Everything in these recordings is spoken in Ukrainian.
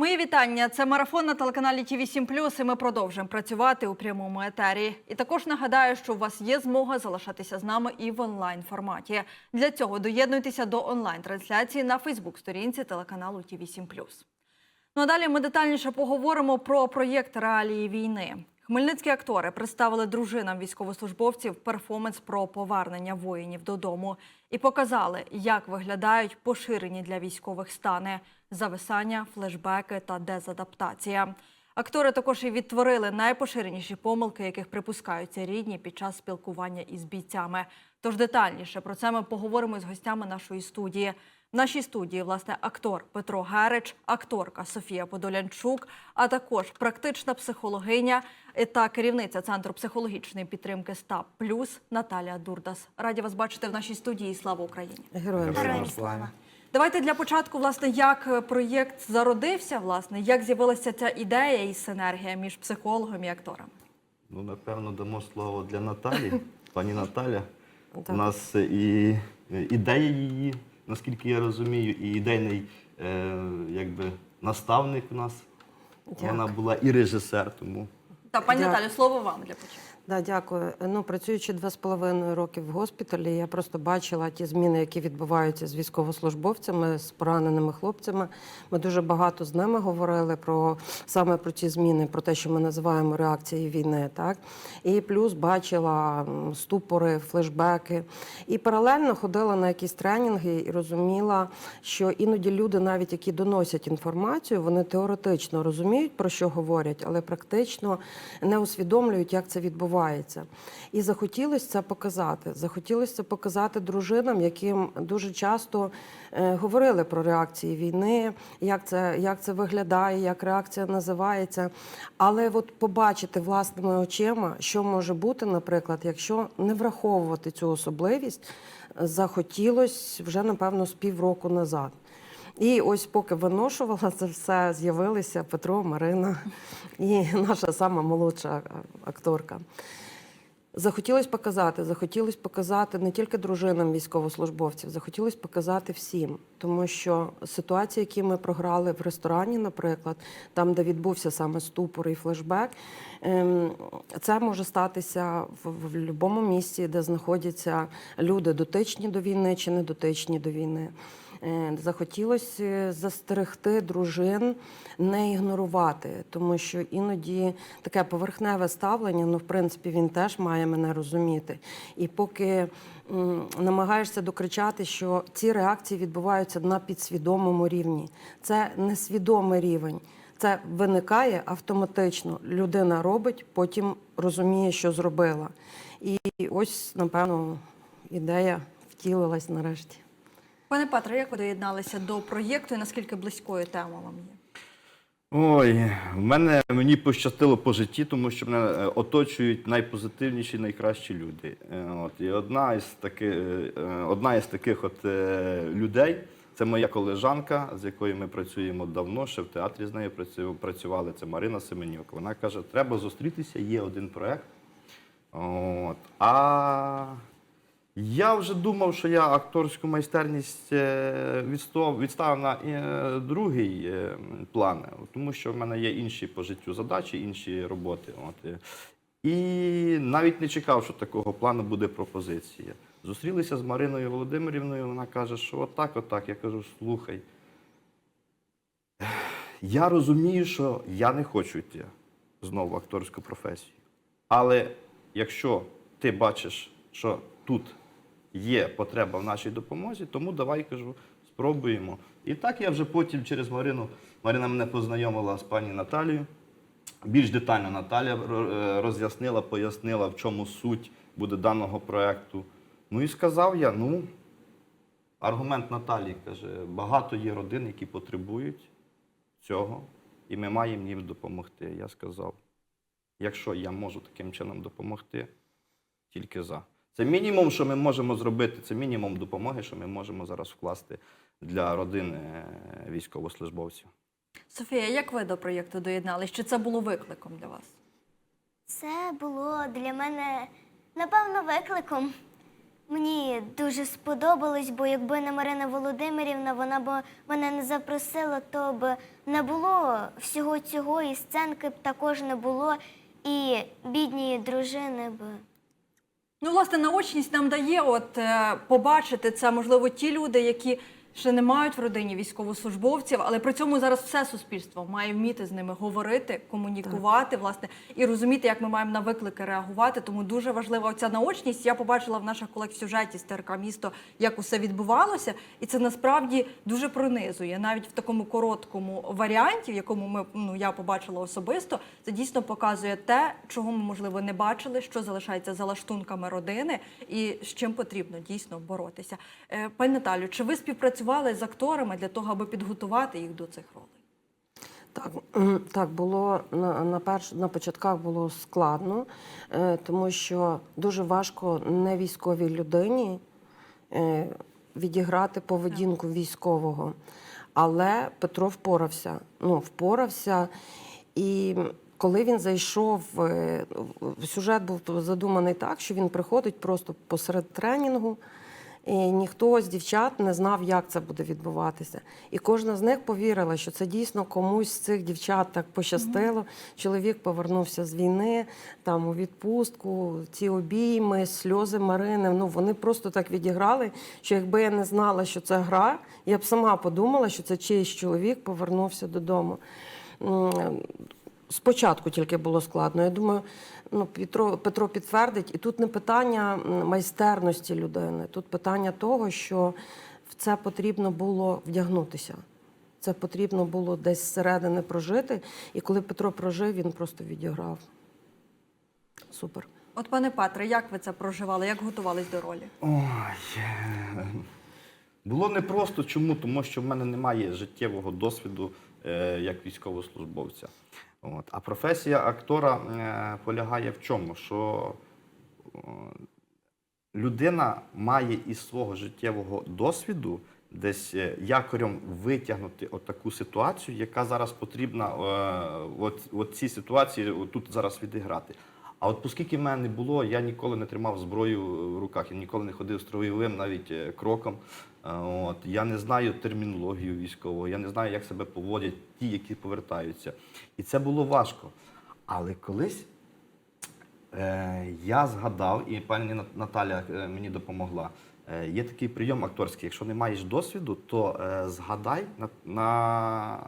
Мої вітання. Це марафон на телеканалі ТІВІ 7 і ми продовжуємо працювати у прямому етері. І також нагадаю, що у вас є змога залишатися з нами і в онлайн форматі. Для цього доєднуйтеся до онлайн трансляції на Фейсбук-сторінці телеканалу ТІВІ 7 Ну а далі ми детальніше поговоримо про проєкт реалії війни. Хмельницькі актори представили дружинам військовослужбовців перформанс про повернення воїнів додому і показали, як виглядають поширені для військових стани зависання, флешбеки та дезадаптація. Актори також і відтворили найпоширеніші помилки, яких припускаються рідні під час спілкування із бійцями. Тож детальніше про це ми поговоримо з гостями нашої студії. В нашій студії, власне, актор Петро Герич, акторка Софія Подолянчук, а також практична психологиня та керівниця Центру психологічної підтримки СТАП Плюс Наталія Дурдас. Раді вас бачити в нашій студії. Слава Україні! Героям слава. Давайте для початку, власне, як проєкт зародився, власне, як з'явилася ця ідея і синергія між психологом і актором. Ну, напевно, дамо слово для Наталі. Пані Наталя. У нас і ідея її, наскільки я розумію, і ідейний е, якби, наставник у нас. Дякую. Вона була і режисер, тому Та пані. Наталю, слово вам для початку. Да, дякую. Ну, працюючи два з половиною роки в госпіталі, я просто бачила ті зміни, які відбуваються з військовослужбовцями, з пораненими хлопцями. Ми дуже багато з ними говорили про саме про ці зміни, про те, що ми називаємо реакцією війни. Так і плюс бачила ступори, флешбеки. І паралельно ходила на якісь тренінги і розуміла, що іноді люди, навіть які доносять інформацію, вони теоретично розуміють, про що говорять, але практично не усвідомлюють, як це відбувається. І захотілося це показати. Захотілося це показати дружинам, яким дуже часто е, говорили про реакції війни, як це, як це виглядає, як реакція називається. Але от побачити власними очима, що може бути, наприклад, якщо не враховувати цю особливість, захотілося вже, напевно, з півроку назад. І ось поки виношувала це все, з'явилися Петро, Марина і наша сама молодша акторка. Захотілося показати, захотілося показати не тільки дружинам військовослужбовців, захотілося показати всім, тому що ситуації, які ми програли в ресторані, наприклад, там, де відбувся саме ступор і флешбек, ем, це може статися в, в будь-якому місці, де знаходяться люди дотичні до війни чи не дотичні до війни. Е, Захотілося застерегти дружин не ігнорувати, тому що іноді таке поверхневе ставлення, ну в принципі, він теж має мене розуміти. І поки намагаєшся докричати, що ці реакції відбуваються на підсвідомому рівні, це несвідомий рівень. Це виникає автоматично. Людина робить, потім розуміє, що зробила. І ось, напевно, ідея втілилась нарешті. Пане Петре, як ви доєдналися до проєкту і наскільки близькою тема вам є? Ой, в мене мені пощастило по житті, тому що мене е, оточують найпозитивніші, найкращі люди. Е, От і одна із таких, одна із таких от е, людей це моя колежанка, з якою ми працюємо давно. Ще в театрі з нею працювали. Це Марина Семенюк. Вона каже: треба зустрітися. Є один проект. От. А я вже думав, що я акторську майстерність е, відставив на е, другий е, план, тому що в мене є інші по життю задачі, інші роботи. От. І навіть не чекав, що такого плану буде пропозиція. Зустрілися з Мариною Володимирівною, вона каже, що отак, отак. Я кажу, слухай. Я розумію, що я не хочу йти знову в акторську професію. Але якщо ти бачиш, що тут є потреба в нашій допомозі, тому давай кажу, спробуємо. І так я вже потім через Марину, Марина мене познайомила з пані Наталією. Більш детально Наталя е, роз'яснила, пояснила, в чому суть буде даного проєкту. Ну і сказав я: ну, аргумент Наталії каже: багато є родин, які потребують цього, і ми маємо їм допомогти. Я сказав, якщо я можу таким чином допомогти, тільки за. Це мінімум, що ми можемо зробити, це мінімум допомоги, що ми можемо зараз вкласти для родин е, військовослужбовців. Софія, як ви до проєкту доєдналися? Чи це було викликом для вас? Це було для мене напевно викликом, Мені дуже сподобалось, бо якби не Марина Володимирівна, вона б мене не запросила, то б не було всього цього, і сценки б також не було, і бідні дружини б. Ну, власне, наочність нам дає от е, побачити це, можливо, ті люди, які ще не мають в родині військовослужбовців, але при цьому зараз все суспільство має вміти з ними говорити, комунікувати, власне, і розуміти, як ми маємо на виклики реагувати. Тому дуже важлива ця наочність. Я побачила в наших колег в сюжеті з ТРК місто, як усе відбувалося, і це насправді дуже пронизує. Навіть в такому короткому варіанті, в якому ми ну я побачила особисто, це дійсно показує те, чого ми можливо не бачили, що залишається за лаштунками родини, і з чим потрібно дійсно боротися. Е, Пані Наталю, чи ви співпрацювали з акторами для того, аби підготувати їх до цих ролей? Так, так було на, на, перш, на початках було складно, е, тому що дуже важко не військовій людині е, відіграти поведінку військового. Але Петро впорався. Ну, впорався. І коли він зайшов, е, сюжет був задуманий так, що він приходить просто посеред тренінгу. І ніхто з дівчат не знав, як це буде відбуватися. І кожна з них повірила, що це дійсно комусь з цих дівчат так пощастило. Чоловік повернувся з війни, там у відпустку, ці обійми, сльози Марини. Ну вони просто так відіграли, що якби я не знала, що це гра, я б сама подумала, що це чийсь чоловік повернувся додому. Спочатку тільки було складно. Я думаю, ну Петро, Петро підтвердить, і тут не питання майстерності людини, тут питання того, що в це потрібно було вдягнутися. Це потрібно було десь зсередини прожити. І коли Петро прожив, він просто відіграв. Супер. От, пане Петре, як ви це проживали? Як готувались до ролі? Ой. е, Було непросто. Чому? Тому що в мене немає життєвого досвіду е, як військовослужбовця. От. А професія актора е, полягає в чому? Що е, людина має із свого життєвого досвіду десь е, якорем витягнути отаку ситуацію, яка зараз потрібна от, от цій ситуації тут зараз відіграти. А от оскільки в мене не було, я ніколи не тримав зброю в руках, я ніколи не ходив строєвим навіть е, кроком. Е, От. Я не знаю термінологію військового, я не знаю, як себе поводять ті, які повертаються. І це було важко. Але колись Е, я згадав, і пані Наталя е, мені допомогла. Е, є такий прийом акторський. Якщо не маєш досвіду, то е, згадай на,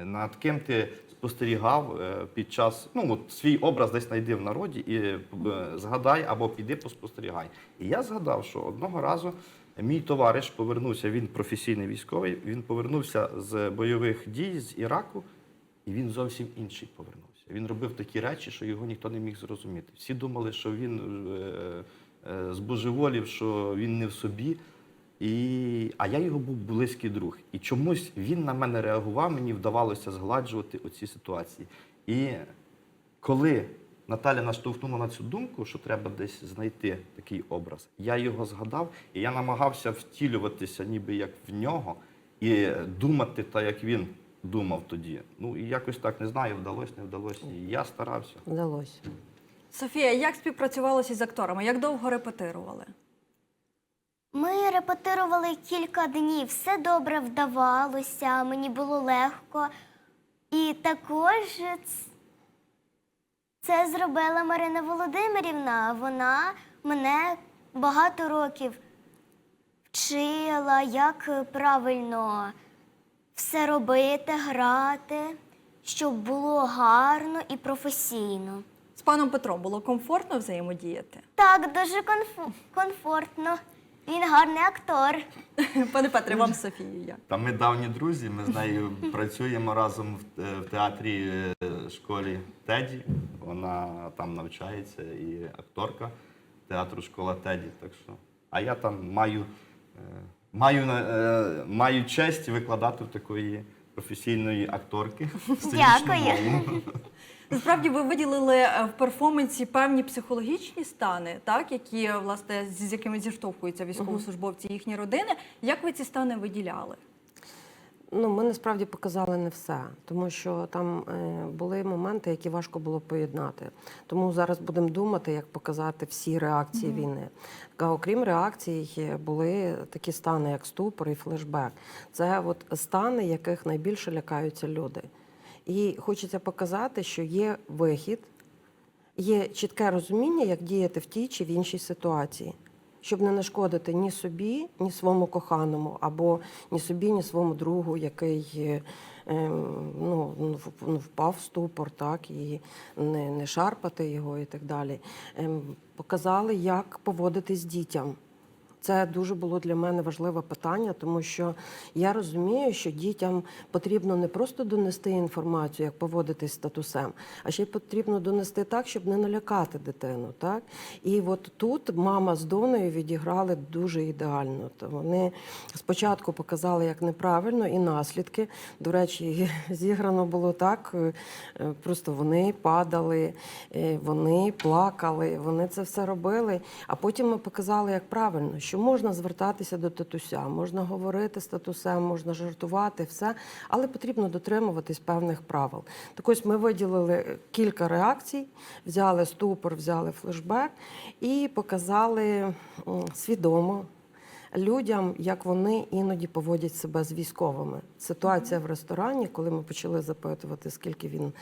е, над ким ти спостерігав е, під час, ну от свій образ десь знайди в народі і е, згадай або піди поспостерігай. І я згадав, що одного разу мій товариш повернувся, він професійний військовий, він повернувся з бойових дій з Іраку, і він зовсім інший повернувся. Він робив такі речі, що його ніхто не міг зрозуміти. Всі думали, що він е, збожеволів, що він не в собі. І... А я його був близький друг. І чомусь він на мене реагував, мені вдавалося згладжувати оці ситуації. І коли Наталя наштовхнула на цю думку, що треба десь знайти такий образ, я його згадав, і я намагався втілюватися ніби як в нього, і думати так, як він думав тоді. Ну і якось так не знаю, вдалося, не вдалося. І я старався. Вдалося. Софія, як співпрацювалося з акторами? Як довго репетирували? Ми репетирували кілька днів, все добре вдавалося, мені було легко. І також це зробила Марина Володимирівна. Вона мене багато років вчила, як правильно все робити, грати, щоб було гарно і професійно. З паном Петром було комфортно взаємодіяти? Так, дуже комфо- комфортно. Він гарний актор. Пане Петре, вам з Софією як? Та ми давні друзі, ми з нею працюємо разом в, е, в театрі е, школі Теді. Вона там навчається і акторка театру школа Теді. Так що, а я там маю, е, маю, на- е, маю честь викладати в такої професійної акторки. сценічну Дякую. мову. Насправді ви виділили е, в перформансі певні психологічні стани, так які е, власне з якими зіштовхуються військовослужбовці їхні родини. Як ви ці стани виділяли? Ну, ми насправді показали не все, тому що там е, були моменти, які важко було поєднати. Тому зараз будемо думати, як показати всі реакції війни. Та, окрім реакцій, були такі стани, як ступор і флешбек. Це от стани, яких найбільше лякаються люди. І хочеться показати, що є вихід, є чітке розуміння, як діяти в тій чи в іншій ситуації, щоб не нашкодити ні собі, ні своєму коханому, або ні собі, ні своєму другу, який ем, ну, ну, ну, впав в ступор, так, і не, не шарпати його і так далі. Ем, Показали, як поводитись дітям. Це дуже було для мене важливе питання, тому що я розумію, що дітям потрібно не просто донести інформацію, як поводитись статусем, а ще й потрібно донести так, щоб не налякати дитину. Так? І от тут мама з Доною відіграли дуже ідеально. То вони спочатку показали, як неправильно, і наслідки. До речі, зіграно було так. е, Просто вони падали, е, вони плакали, вони це все робили. А потім ми показали, як правильно, що можна звертатися до татуся, можна говорити з татусем, можна жартувати, все, але потрібно дотримуватись певних правил. Так ось ми виділили кілька реакцій, взяли ступор, взяли флешбек і показали свідомо людям, як вони іноді поводять себе з військовими. Ситуація в ресторані, коли ми почали запитувати, скільки він е,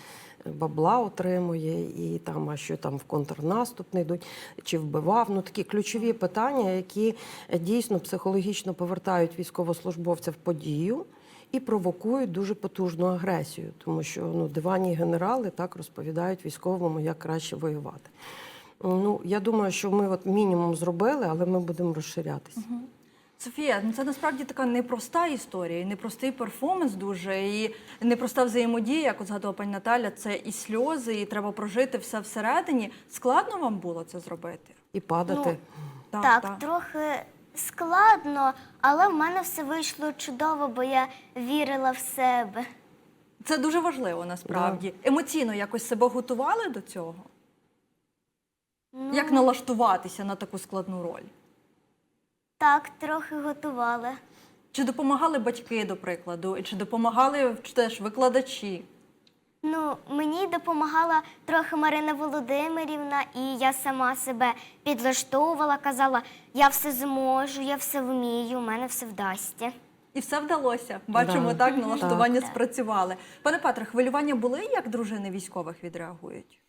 бабла отримує, і там, а що там в контрнаступ не йдуть, чи вбивав. Ну такі ключові питання, які дійсно психологічно повертають військовослужбовця в подію. І провокують дуже потужну агресію, тому що ну, диванні генерали так розповідають військовому, як краще воювати. Ну, я думаю, що ми от мінімум зробили, але ми будемо розширятися. Софія, ну це насправді така непроста історія, непростий перформанс дуже, і непроста взаємодія, як от згадувала пані Наталя, це і сльози, і треба прожити все всередині. Складно вам було це зробити? І падати. Ну, Так, трохи складно, але в мене все вийшло чудово, бо я вірила в себе. Це дуже важливо насправді. Емоційно якось себе готували до цього? Ну, Як налаштуватися на таку складну роль? Так, трохи готувала. Чи допомагали батьки, до прикладу, чи допомагали теж викладачі? Ну, мені допомагала трохи Марина Володимирівна, і я сама себе підлаштовувала, казала, я все зможу, я все вмію, у мене все вдасться. І все вдалося. Бачимо, Да. так, налаштування Так. спрацювали. Пане Петре, хвилювання були, як дружини військових відреагують?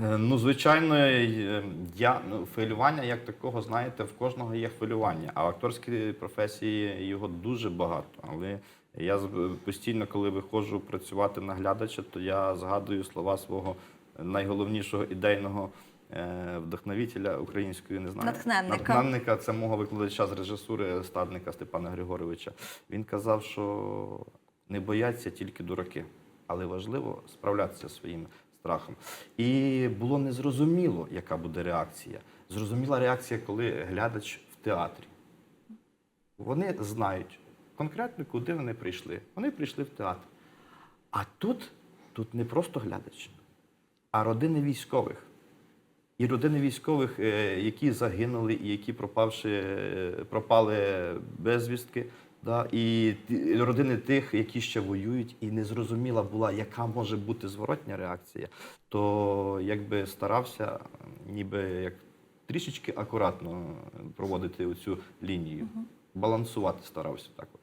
Е, Ну, звичайно, е, я ну, хвилювання як такого, знаєте, в кожного є хвилювання, а в акторській професії його дуже багато. Але я постійно, коли виходжу працювати на глядача, то я згадую слова свого найголовнішого ідейного е, вдохновителя української, не знаю, Натхненника. натхненника, це мого викладача з режисури стадника Степана Григоровича. Він казав, що не бояться тільки дураки, але важливо справлятися зі своїм страхом. І було незрозуміло, яка буде реакція. Зрозуміла реакція, коли глядач в театрі. Вони знають конкретно, куди вони прийшли. Вони прийшли в театр. А тут, тут не просто глядач, а родини військових. І родини військових, е, які загинули, і які пропавши, е, пропали безвістки, да, і родини тих, які ще воюють, і незрозуміла була, яка може бути зворотня реакція, то якби старався, ніби як трішечки акуратно проводити оцю лінію, балансувати старався так. От.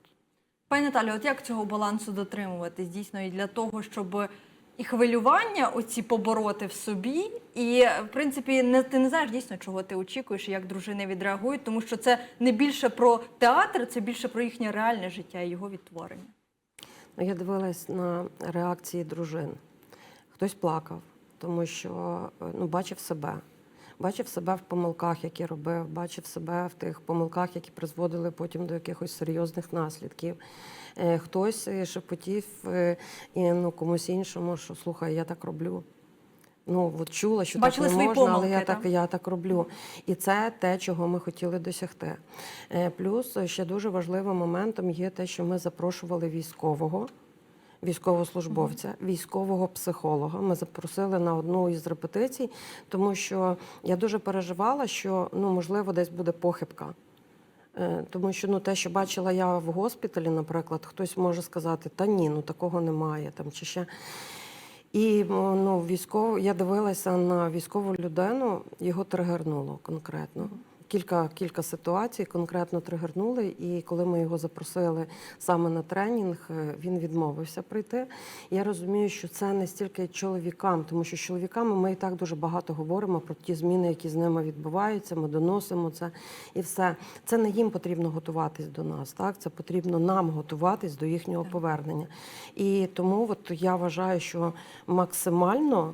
Пані Наталі, от як цього балансу дотримуватись дійсно і для того, щоб і хвилювання оці побороти в собі, і в принципі не ти не знаєш дійсно, чого ти очікуєш, і як дружини відреагують, тому що це не більше про театр, це більше про їхнє реальне життя і його відтворення. Ну, Я дивилась на реакції дружин. Хтось плакав, тому що е, ну, бачив себе. Бачив себе в помилках, які робив, бачив себе в тих помилках, які призводили потім до якихось серйозних наслідків. Е, Хтось е, шепотів е, і ну, комусь іншому, що слухай, я так роблю. Ну, от чула, що Бачили так не можна, але я так, я так роблю. І це те, чого ми хотіли досягти. Плюс ще дуже важливим моментом є те, що ми запрошували військового. Військовослужбовця, військового психолога. Ми запросили на одну із репетицій, тому що я дуже переживала, що ну можливо десь буде похибка. Е, Тому що ну, те, що бачила я в госпіталі, наприклад, хтось може сказати, та ні, ну такого немає там чи ще. І ну, військово, я дивилася на військову людину, його тригернуло конкретно. Кілька, кілька ситуацій конкретно тригернули, і коли ми його запросили саме на тренінг, е, він відмовився прийти. Я розумію, що це не стільки чоловікам, тому що з чоловіками ми і так дуже багато говоримо про ті зміни, які з ними відбуваються. Ми доносимо це і все. Це не їм потрібно готуватись до нас. Так це потрібно нам готуватись до їхнього повернення. І тому от я вважаю, що максимально.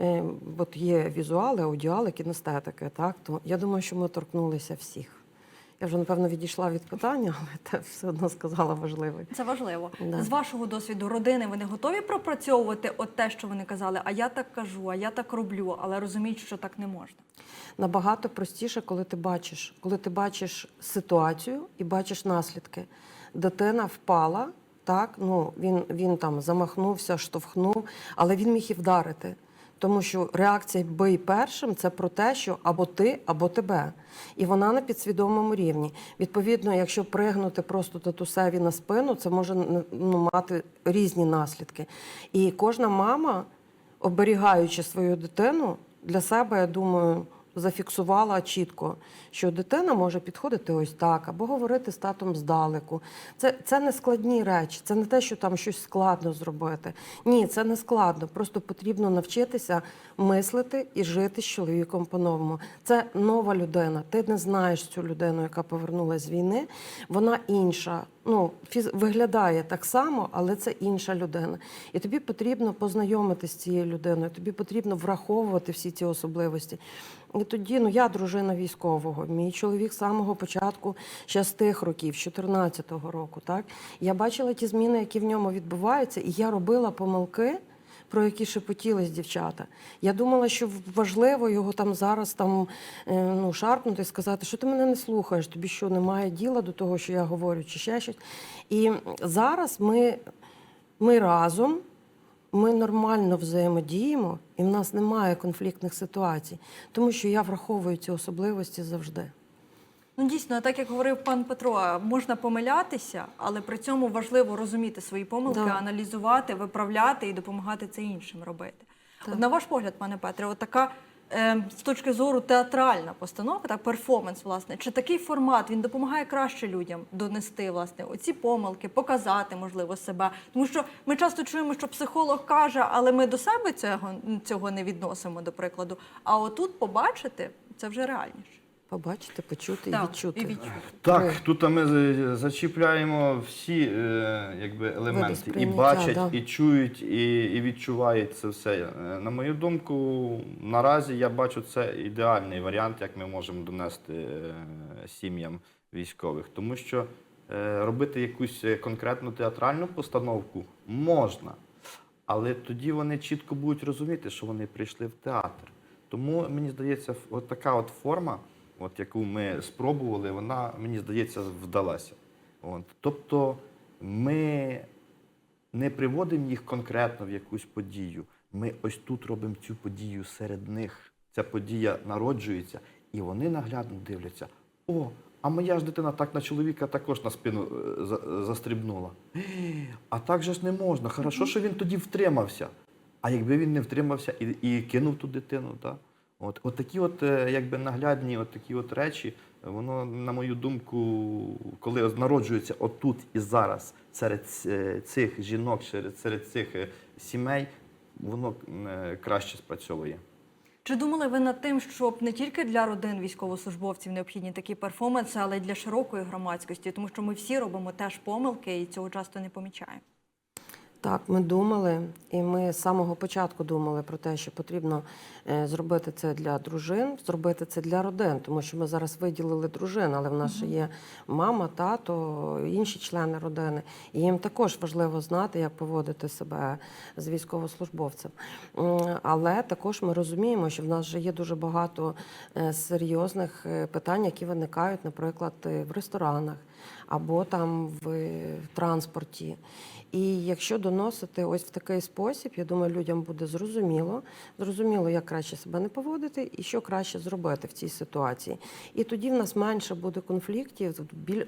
Е, От є візуали, аудіали, кінестетики, так то я думаю, що ми торкнулися всіх. Я вже напевно відійшла від питання, але те все одно сказала важливе. Це важливо. Да. З вашого досвіду родини ви не готові пропрацьовувати от те, що вони казали, а я так кажу, а я так роблю, але розуміють, що так не можна. Набагато простіше, коли ти бачиш, коли ти бачиш ситуацію і бачиш наслідки. Дитина впала, так ну він, він там замахнувся, штовхнув, але він міг і вдарити. Тому що реакція бий першим це про те, що або ти, або тебе. І вона на підсвідомому рівні. Відповідно, якщо пригнути просто татусеві на спину, це може ну, мати різні наслідки. І кожна мама, оберігаючи свою дитину, для себе, я думаю, зафіксувала чітко, що дитина може підходити ось так, або говорити з татом здалеку. Це, це не складні речі, це не те, що там щось складно зробити. Ні, це не складно. Просто потрібно навчитися мислити і жити з чоловіком по-новому. Це нова людина. Ти не знаєш цю людину, яка повернулася з війни. Вона інша. Ну, фіз... виглядає так само, але це інша людина. І тобі потрібно познайомитися з цією людиною, тобі потрібно враховувати всі ці особливості. І тоді, ну я дружина військового, мій чоловік з самого початку ще з тих років, з 14-го року. Так я бачила ті зміни, які в ньому відбуваються, і я робила помилки. Про які шепотілись дівчата. Я думала, що важливо його там зараз там е, ну, шарпнути і сказати, що ти мене не слухаєш, тобі що немає діла до того, що я говорю, чи ще щось. І зараз ми, ми разом, ми нормально взаємодіємо, і в нас немає конфліктних ситуацій, тому що я враховую ці особливості завжди. Ну дійсно, так як говорив пан Петро, можна помилятися, але при цьому важливо розуміти свої помилки, Да. аналізувати, виправляти і допомагати це іншим робити. Так. От на ваш погляд, пане Петре, от така е, з точки зору театральна постановка, так перформанс, власне, чи такий формат він допомагає краще людям донести власне оці помилки, показати можливо себе? Тому що ми часто чуємо, що психолог каже, але ми до себе цього, цього не відносимо, до прикладу. А отут побачити це вже реальніше. Побачити, почути Так, і відчути. і відчути. Так, тут ми за- зачіпляємо всі е, якби, елементи. І сприйняття, бачать, да. і чують, і, і відчувають це все. Е, На мою думку, наразі я бачу це ідеальний варіант, як ми можемо донести е, сім'ям військових. Тому що е, робити якусь е, конкретну театральну постановку можна, але тоді вони чітко будуть розуміти, що вони прийшли в театр. Тому мені здається, ф- от така от форма, от яку ми спробували, вона мені здається вдалася. От. Тобто ми не приводимо їх конкретно в якусь подію. Ми ось тут робимо цю подію серед них. Ця подія народжується, і вони наглядно дивляться: о, а моя ж дитина так на чоловіка також на спину е, застрибнула. «Е, А так же ж не можна. Хорошо, що він тоді втримався. А якби він не втримався і, і кинув ту дитину, так? От, от такі от, е, якби наглядні от такі от речі, воно, на мою думку, коли народжується отут і зараз серед цих жінок, серед, цих е, сімей, воно е, краще спрацьовує. Чи думали ви над тим, щоб не тільки для родин військовослужбовців необхідні такі перформанси, але й для широкої громадськості, тому що ми всі робимо теж помилки і цього часто не помічаємо. Так, ми думали, і ми з самого початку думали про те, що потрібно е, зробити це для дружин, зробити це для родин, тому що ми зараз виділили дружин, але в нас ще є мама, тато, інші члени родини. І їм також важливо знати, як поводити себе з військовослужбовцем. Але також ми розуміємо, що в нас вже є дуже багато е, серйозних е, питань, які виникають, наприклад, в ресторанах. Або там в, транспорті. І якщо доносити ось в такий спосіб, я думаю, людям буде зрозуміло, зрозуміло, як краще себе не поводити і що краще зробити в цій ситуації. І тоді в нас менше буде конфліктів,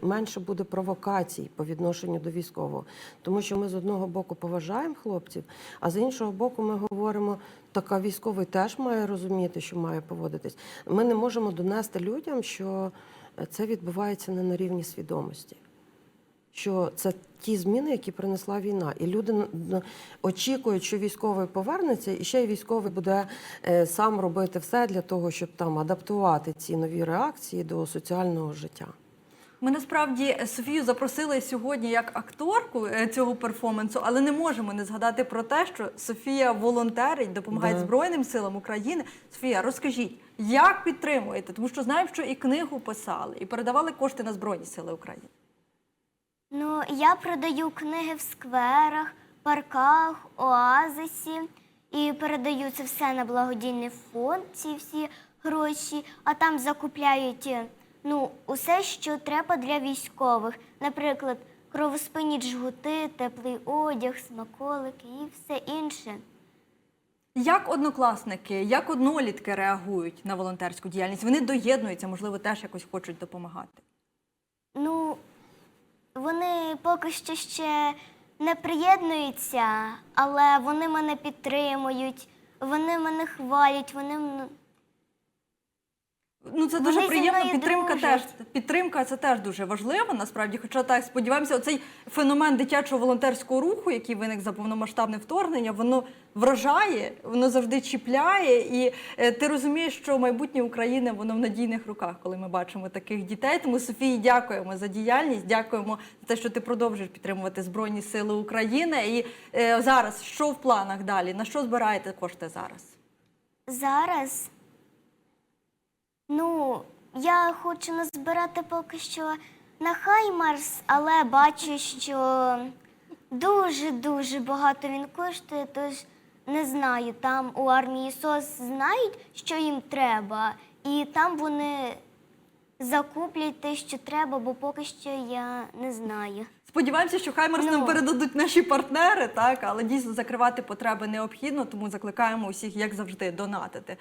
менше буде провокацій по відношенню до військового. Тому що ми з одного боку поважаємо хлопців, а з іншого боку, ми говоримо, так а військовий теж має розуміти, що має поводитись. Ми не можемо донести людям, що це відбувається не на рівні свідомості що це ті зміни, які принесла війна. І люди очікують, що військовий повернеться, і ще й військовий буде е, сам робити все для того, щоб там адаптувати ці нові реакції до соціального життя. Ми насправді Софію запросили сьогодні як акторку е, цього перформансу, але не можемо не згадати про те, що Софія волонтерить, допомагає Да. Збройним силам України. Софія, розкажіть, як підтримуєте? Тому що знаємо, що і книгу писали, і передавали кошти на Збройні Сили України. Ну, я продаю книги в скверах, парках, оазисі і передаю це все на благодійний фонд, ці всі гроші, а там закупляють ну, усе, що треба для військових. Наприклад, кровоспинні жгути, теплий одяг, смаколики і все інше. Як однокласники, як однолітки реагують на волонтерську діяльність? Вони доєднуються, можливо, теж якось хочуть допомагати. Ну, вони поки що ще не приєднуються, але вони мене підтримують, вони мене хвалять, вони Ну це дуже зі приємно. мною Підтримка теж дружать. підтримка це теж дуже важливо. Насправді, хоча так сподіваємося, оцей феномен дитячого волонтерського руху, який виник за повномасштабне вторгнення, воно вражає, воно завжди чіпляє. І е, ти розумієш, що майбутнє України воно в надійних руках, коли ми бачимо таких дітей. Тому Софії дякуємо за діяльність. Дякуємо за те, що ти продовжуєш підтримувати Збройні Сили України. І е, зараз що в планах далі? На що збираєте кошти зараз? зараз. Ну, я хочу назбирати поки що на Хаймарс, але бачу, що дуже-дуже багато він коштує, тож не знаю. Там у армії СОС знають, що їм треба, і там вони закуплять те, що треба, бо поки що я не знаю. Сподіваємося, що Хаймерс нам Ну. передадуть наші партнери, так але дійсно закривати потреби необхідно, тому закликаємо усіх, як завжди, донатити.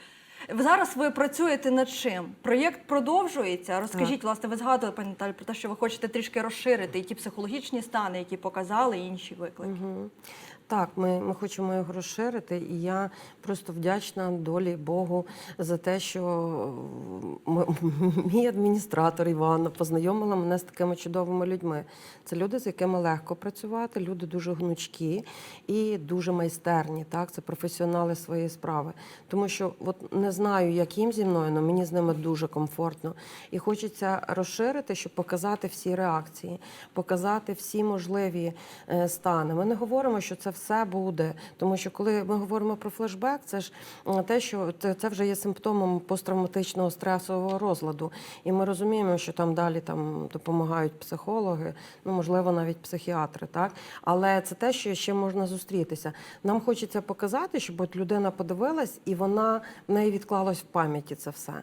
Зараз ви працюєте над чим? Проєкт продовжується. Розкажіть, власне, ви згадували, пані Наталі, про те, що ви хочете трішки розширити і ті психологічні стани, які показали, і інші виклики. Мгм. Так, ми, ми хочемо його розширити, і я просто вдячна долі Богу за те, що м- мій адміністратор Іванна познайомила мене з такими чудовими людьми. Це люди, з якими легко працювати, люди дуже гнучкі і дуже майстерні. Так, це професіонали своєї справи. Тому що от не знаю, як їм зі мною, але мені з ними дуже комфортно. І хочеться розширити, щоб показати всі реакції, показати всі можливі е, стани. Ми не говоримо, що це все буде, тому що коли ми говоримо про флешбек, це ж м, те, що це, вже є симптомом посттравматичного стресового розладу. І ми розуміємо, що там далі там допомагають психологи, ну можливо, навіть психіатри, так але це те, що ще можна зустрітися. Нам хочеться показати, щоб от людина подивилась, і вона в неї відклалось в пам'яті це все.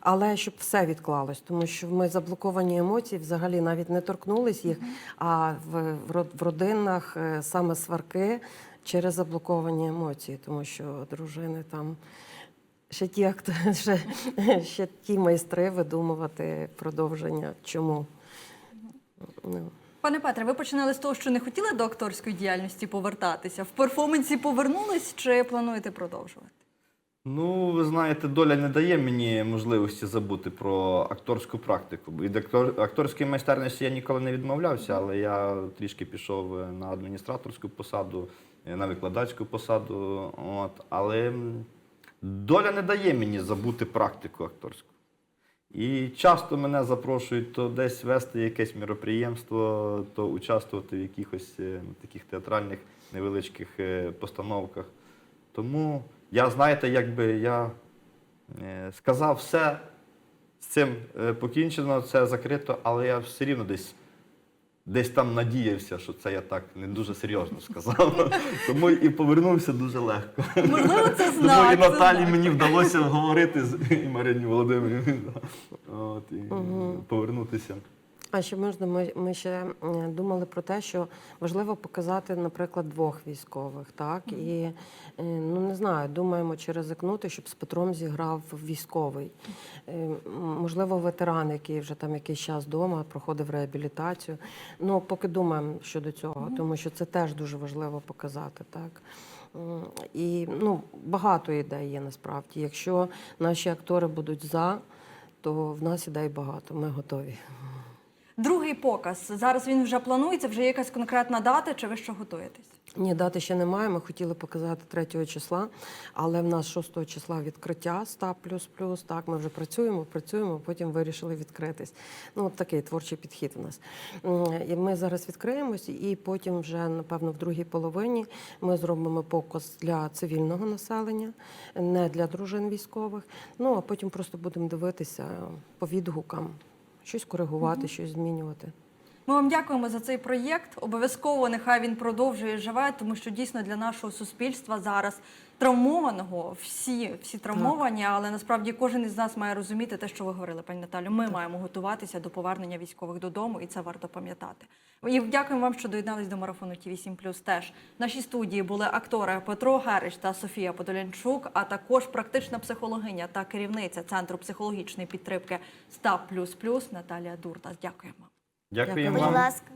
Але щоб все відклалось, тому що ми заблоковані емоції взагалі навіть не торкнулись їх. А в, в родинах е, саме сварки через заблоковані емоції, тому що дружини там. Ще ті, ще, ще ті майстри видумувати продовження. Чому? Ну. Пане Петре, ви починали з того, що не хотіли до акторської діяльності повертатися. В перформансі повернулись чи плануєте продовжувати? Ну, ви знаєте, доля не дає мені можливості забути про акторську практику. Від актор... акторської майстерності я ніколи не відмовлявся, але я трішки пішов е, на адміністраторську посаду, е, на викладацьку посаду. От. Але доля не дає мені забути практику акторську. І часто мене запрошують то десь вести якесь міроприємство, то участвувати в якихось е, таких театральних невеличких постановках. Тому я, знаєте, якби я е, сказав все, з цим е, покінчено, це закрито, але я все рівно десь, десь там надіявся, що це я так не дуже серйозно сказав. Тому і повернувся дуже легко. Можливо, це Тому і Наталі мені вдалося говорити з і Марині Володимирівні. От, і повернутися. А ще можна, ми, ми ще думали про те, що важливо показати, наприклад, двох військових, так і е, ну не знаю, думаємо, чи ризикнути, щоб з Петром зіграв військовий. Е, Можливо, ветеран, який вже там якийсь час вдома, проходив реабілітацію. Ну, поки думаємо щодо цього, тому що це теж дуже важливо показати, так. І ну, багато ідей є насправді. Якщо наші актори будуть за, то в нас ідей багато. Ми готові. Другий показ. Зараз він вже планується, вже якась конкретна дата, чи ви що готуєтесь? Ні, дати ще немає. Ми хотіли показати 3 числа, але в нас 6 числа відкриття 100++. Так, ми вже працюємо, працюємо, потім вирішили відкритись. Ну, от такий творчий підхід у нас. І ми зараз відкриємось, і потім вже, напевно, в другій половині ми зробимо показ для цивільного населення, не для дружин військових. Ну, а потім просто будемо дивитися по відгукам, щось коригувати, щось змінювати. Ми вам дякуємо за цей проєкт. Обов'язково нехай він продовжує живе, тому що дійсно для нашого суспільства зараз травмованого, всі, всі травмовані, але насправді кожен із нас має розуміти те, що ви говорили, пані Наталю. Ми маємо готуватися до повернення військових додому, і це варто пам'ятати. І дякуємо вам, що доєднались до марафону ТВ 7 Теж в нашій студії були актори Петро Герич та Софія Подолянчук, а також практична психологиня та керівниця центру психологічної підтримки СТАП Наталія Дуртас. Дякуємо. Дякуємо Дякую. Будь ласка.